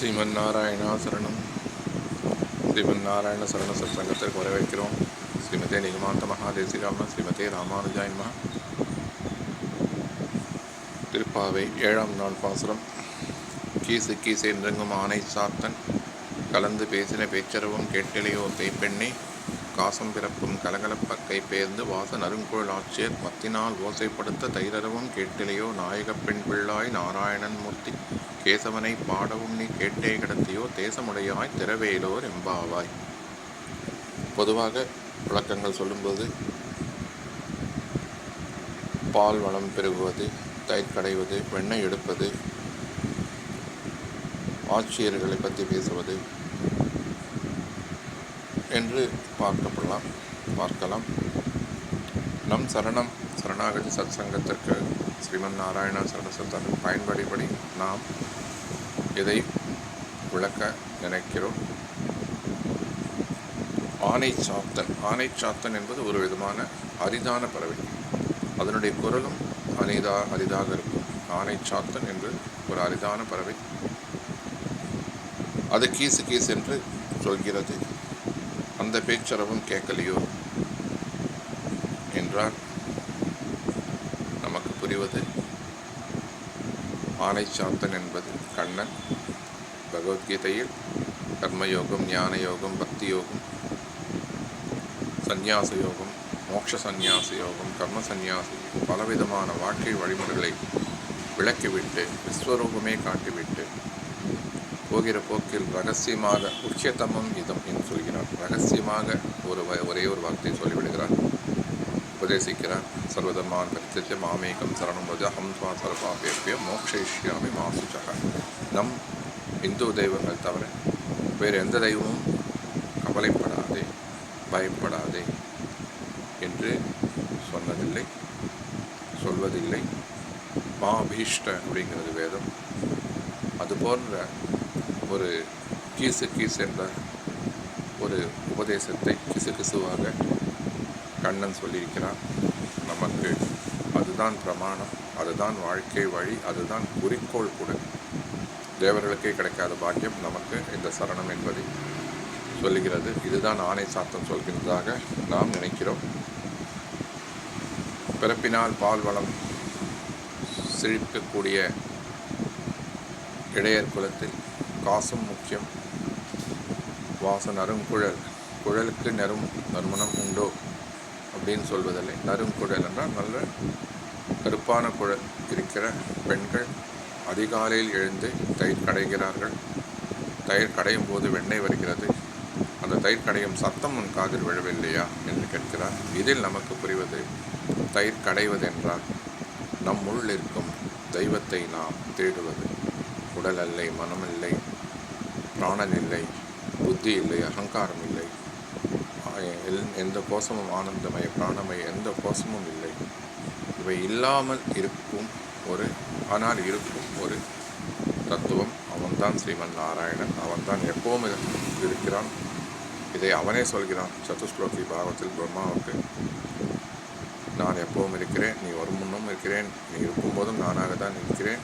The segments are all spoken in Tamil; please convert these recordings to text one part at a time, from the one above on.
ஸ்ரீமன் நாராயணா சரணம் ஸ்ரீமன் நாராயண சரண சத்சங்கத்திற்கு வரவேற்கிறோம் ஸ்ரீமதே நிகமாந்த ராமன் ஸ்ரீமதே ராமானுஜாயன்மா திருப்பாவை ஏழாம் நாள் பாசுரம். கீசு கீசை நெருங்கும் ஆனை சாத்தன். கலந்து பேசின பேச்சரவும் கேட்டிலையோ தேய்ப்பெண்ணே. காசம் பிறப்பும் கலகலப்பக்கை பேர்ந்து வாசன் அருங்குழல் ஆட்சியர். மத்தினால் ஓசைப்படுத்த தைரரவும் கேட்டிலையோ நாயகப் பெண் பிள்ளாய் நாராயணன் மூர்த்தி. கேசவனை பாடவும் நீ கேட்டே கிடத்தியோ தேசமுடையாய் திறவேலோர் எம்பாவாய் பொதுவாக விளக்கங்கள் சொல்லும்போது பால் வளம் பெருகுவது தயிர் கடைவது வெண்ணெய் எடுப்பது ஆட்சியர்களை பற்றி பேசுவது என்று பார்க்கப்படலாம் பார்க்கலாம். நம் சரணம் சரணாகதி சத் சங்கத்திற்கு ஸ்ரீமன் நாராயண சரணசத்தன். பயன்படிபடி நாம் எதை விளக்க நினைக்கிறோம்? ஆனை சாத்தன். ஆனை சாத்தன் என்பது ஒரு விதமான அரிதான பறவை. அதனுடைய குரலும் அரிதா அரிதாக இருக்கும். ஆனை சாத்தன் என்று ஒரு அரிதான பறவை. அது கீசு கீஸ் என்று சொல்கிறது. அந்த பேச்சரவும் கேட்கலையோ என்றால் நமக்கு புரிவது ஆனை சாத்தன் என்பது கண்ணன். பகவத்கீதையில் கர்மயோகம் ஞான யோகம் பக்தி யோகம் சந்நியாச யோகம் மோட்ச சந்நியாச யோகம் கர்ம சந்நியாச பலவிதமான வாழ்க்கை வழிமுறைகளை விளக்கிவிட்டு விஸ்வரூபமே காட்டிவிட்டு போகிற போக்கில் ரகசியமாக முக்கியத்தமம் இதம் என்று சொல்கிறார். ரகசியமாக ஒரு வ- ஒரே ஒரு வார்த்தை சொல்லிவிடுகிறார். உபதேசிக்கிறார் சர்வதர்மான் பரித்திய மாமேகம் சரணம் வஜ ஹம் ஸ்வா சர்வாபேபிய மோக்ஷயிஷ்யாமி மாசுச்சக. நம் இந்து தெய்வங்கள் தவிர வேறு எந்த தெய்வமும் கவலைப்படாதே பயப்படாதே என்று சொன்னதில்லை சொல்வதில்லை. மா பீஷ்ட அப்படிங்கிறது வேதம். அது போன்ற ஒரு கீசு கீஸ் என்ற ஒரு உபதேசத்தை கிசு கிசுவாக கண்ணன் சொல்லியிருக்கிறான் நமக்கு அதுதான் பிரமாணம் அதுதான் வாழ்க்கை வழி அதுதான் குறிக்கோள் கூட. தேவர்களுக்கே கிடைக்காத பாக்கியம் நமக்கு இந்த சரணம் என்பதை சொல்லுகிறது. இதுதான் ஆணை சாத்தம் சொல்கின்றதாக நாம் நினைக்கிறோம். பிறப்பினால் பால் வளம் செழிக்கக்கூடிய இடையர் குலத்தில் காசும் முக்கியம். வாச நறுங்குழல் குழலுக்கு நறும் நறுமணம் உண்டோ? அப்படின்னு சொல்வதில்லை. நறுங்குழல் என்றால் நல்ல கருப்பான குழல் இருக்கிற பெண்கள் அதிகாலையில் எழுந்து தயிர் கடைகிறார்கள். தயிர் கடையும் போது வெண்ணெய் வருகிறது. அந்த தயிர் கடையும் சத்தம் உன் காதில் விழவில்லையா? என்று கேட்கிறார். இதில் நமக்கு புரிவது தயிர் கடைவது என்றால் நம்முள் இருக்கும் தெய்வத்தை நாம் தேடுவது. உடல் இல்லை மனம் இல்லை பிராணன் இல்லை புத்தி இல்லை அகங்காரம் இல்லை. எந்த கோஷமும் ஆனந்தமய பிராணமய எந்த கோஷமும் இல்லை. இவை இல்லாமல் இருக்கும் ஒரு ஆனால் இருக்கும் ஒரு தத்துவம். அவன்தான் ஸ்ரீமன் நாராயணன். அவன்தான் எப்பவும் இருக்கிறான். இதை அவனே சொல்கிறான். சதுஸ்லோகி பாவத்தில் பிரம்மாவுக்கு. நான் எப்பவும் இருக்கிறேன். நீ வரும் முன்னும் இருக்கிறேன். நீ இருக்கும்போதும் நானாக தான் இருக்கிறேன்.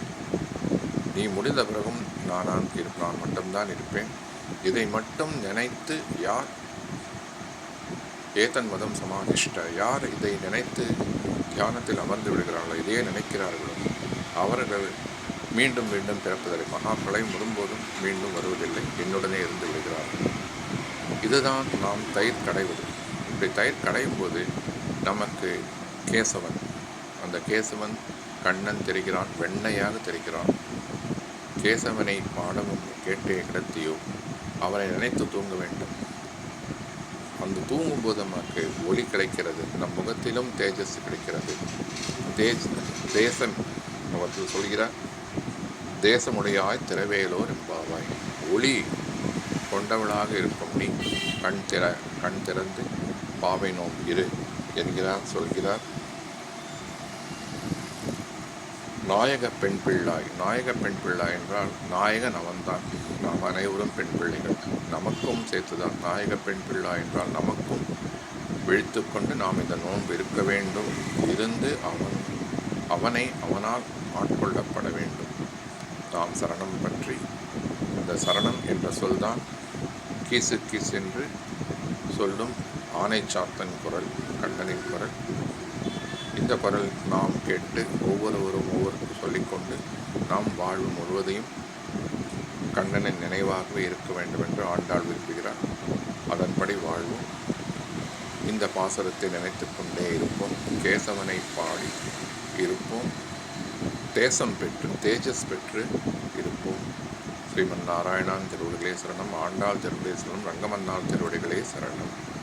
நீ முடிந்த பிறகும் நானாக இருப்பான். மட்டும்தான் இருப்பேன். இதை மட்டும் நினைத்து யார் ஏதன் மதம் சமாதிஷ்ட யார் இதை நினைத்து தியானத்தில் அமர்ந்து விடுகிறார்களோ இதையே நினைக்கிறார்களோ அவர்கள் மீண்டும் மீண்டும் பிறப்பதில்லை மகா பிரளயம் வரும்போதும் மீண்டும் வருவதில்லை. என்னுடனே இருந்து விடுகிறார்கள். இதுதான் நாம் தயிர் கடைவது. இப்படி தயிர் கடையும் போது நமக்கு கேசவன் அந்த கேசவன் கண்ணன் தெரிகிறான் வெண்ணையாக தெரிகிறான். கேசவனை பாடமும் கேட்டே கிடத்தியோ அவனை நினைத்து தூங்க வேண்டும். அந்த தூங்கும்போது நமக்கு ஒளி கிடைக்கிறது நம் முகத்திலும் தேஜஸ் கிடைக்கிறது. தேஜ் தேசம் அவர்கள் சொல்கிறார் தேசமுடையாய் திறவேலோர் எம்பாவாய் ஒளி கொண்டவளாக இருக்கும் நீ கண் திற கண் திறந்து பாவை நோம் இரு என்கிறார் சொல்கிறார். நாயக பெண் பிள்ளாய் நாயக பெண் பிள்ளாய் என்றால் நாயகன் அவன்தான். நாம் அனைவரும் பெண் பிள்ளைகள். நமக்கும் சேர்த்துதான். நாயக பெண் பிள்ளாய் என்றால் நமக்கும் விழித்துக்கொண்டு நாம் இந்த நோன்பு இருக்க வேண்டும். இருந்து அவன் அவனை அவனால் ஆட்கொள்ளப்பட வேண்டும். நாம் சரணம் பற்றி இந்த சரணம் என்ற சொல்தான் கீசு கீஸ் என்று சொல்லும் ஆனை சாத்தன் குரல் கண்ணனின் குரல். இந்த குரல் நாம் கேட்டு ஒவ்வொருவரும் ஒவ்வொருக்கும் சொல்லிக்கொண்டு நாம் வாழ்வு முழுவதையும் கண்ணனின் நினைவாகவே இருக்க வேண்டும் என்று ஆண்டாள் விரும்புகிறார். அதன்படி வாழ்வோம். இந்த பாசரத்தை நினைத்து கொண்டே இருப்போம். கேசவனை பாடி இருப்போம். தேசம் பெற்று தேஜஸ் பெற்று இருப்போம். ஸ்ரீமன் நாராயணான் திருவடிகளே சரணம். ஆண்டாள் திருவடிகளே சரணம். ரங்கமன்னார் திருவடிகளே சரணம்.